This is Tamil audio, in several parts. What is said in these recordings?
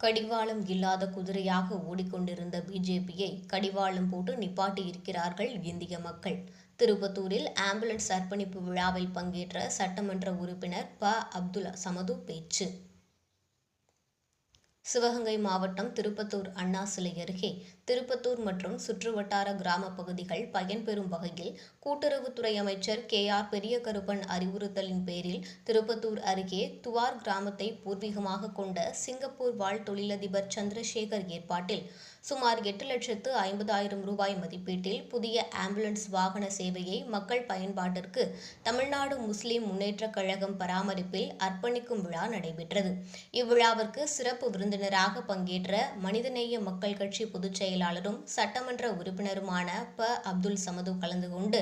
கடிவாளம் இல்லாத குதிரையாக ஓடிக்கொண்டிருந்த பிஜேபியை கடிவாளம் போட்டு நிப்பாட்டி இருக்கிறார்கள் இந்திய மக்கள். திருப்பத்தூரில் ஆம்புலன்ஸ் அர்ப்பணிப்பு விழாவில் பங்கேற்ற சட்டமன்ற உறுப்பினர் ப. அப்துல் சமது பேச்சு. சிவகங்கை மாவட்டம் திருப்பத்தூர் அண்ணா சிலை அருகே திருப்பத்தூர் மற்றும் சுற்றுவட்டார கிராம பகுதிகள் பயன்பெறும் வகையில் கூட்டுறவுத்துறை அமைச்சர் கே ஆர் பெரியகருப்பன் அறிவுறுத்தலின் பேரில் திருப்பத்தூர் அருகே துவார் கிராமத்தை பூர்வீகமாக கொண்ட சிங்கப்பூர் வாழ் தொழிலதிபர் சந்திரசேகர் ஏற்பாட்டில் சுமார் எட்டு லட்சத்து ஐம்பதாயிரம் ரூபாய் மதிப்பீட்டில் புதிய ஆம்புலன்ஸ் வாகன சேவையை மக்கள் பயன்பாட்டிற்கு தமிழ்நாடு முஸ்லிம் முன்னேற்றக் கழகம் பராமரிப்பில் அர்ப்பணிக்கும் விழா நடைபெற்றது. இவ்விழாவிற்கு சிறப்பு விருந்து விருந்தினராக பங்கேற்ற மனிதநேய மக்கள் கட்சி பொதுச் செயலாளரும் சட்டமன்ற உறுப்பினருமான ப. அப்துல் சமது கலந்து கொண்டு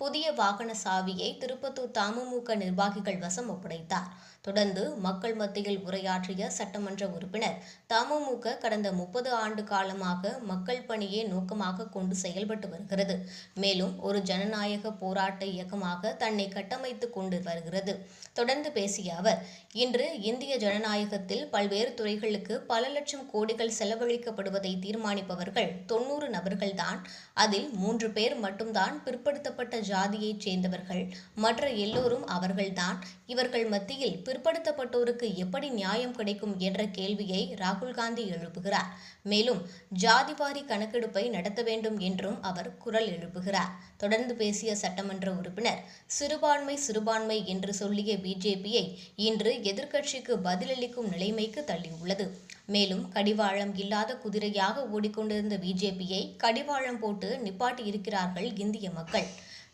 புதிய வாகன சாவியை திருப்பத்தூர் தமுமுக நிர்வாகிகள் வசம் ஒப்படைத்தார். தொடர்ந்து மக்கள் மத்தியில் உரையாற்றிய சட்டமன்ற உறுப்பினர் தமுமுக கடந்த முப்பது ஆண்டு காலமாக மக்கள் பணியை நோக்கமாக கொண்டு செயல்பட்டு வருகிறது. மேலும் ஒரு ஜனநாயக போராட்ட இயக்கமாக தன்னை கட்டமைத்து கொண்டு வருகிறது. தொடர்ந்து பேசிய அவர் இன்று இந்திய ஜனநாயகத்தில் பல்வேறு துறைகளுக்கு பல லட்சம் கோடிகள் செலவழிக்கப்படுவதை தீர்மானிப்பவர்கள் தொன்னூறு நபர்கள்தான். அதில் மூன்று பேர் மட்டும்தான் பிற்படுத்தப்பட்ட ஜாதியைச் சேர்ந்தவர்கள். மற்ற எல்லோரும் அவர்கள்தான். இவர்கள் மத்தியில் பிற்படுத்தப்பட்டோருக்கு எப்படி நியாயம் கிடைக்கும் என்ற கேள்வியை ராகுல் காந்தி எழுப்புகிறார். மேலும் ஜாதிவாரி கணக்கெடுப்பை நடத்த வேண்டும் என்றும் அவர் குரல் எழுப்புகிறார். தொடர்ந்து பேசிய சட்டமன்ற உறுப்பினர் சிறுபான்மை சிறுபான்மை என்று சொல்லிய பிஜேபியை இன்று எதிர்க்கட்சிக்கு பதிலளிக்கும் நிலைமைக்கு தள்ளியுள்ளது. மேலும் கடிவாளம் இல்லாத குதிரையாக ஓடிக்கொண்டிருந்த பிஜேபியை கடிவாளம் போட்டு நிப்பாட்டி இருக்கிறார்கள் இந்திய மக்கள்.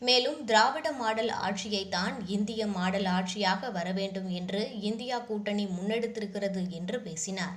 மேலும் திராவிட மாடல் ஆட்சியை தான் இந்திய மாடல் ஆட்சியாக வர வேண்டும் என்று இந்தியா கூட்டணி முன்னெடுத்திருக்கிறது என்று பேசினார்.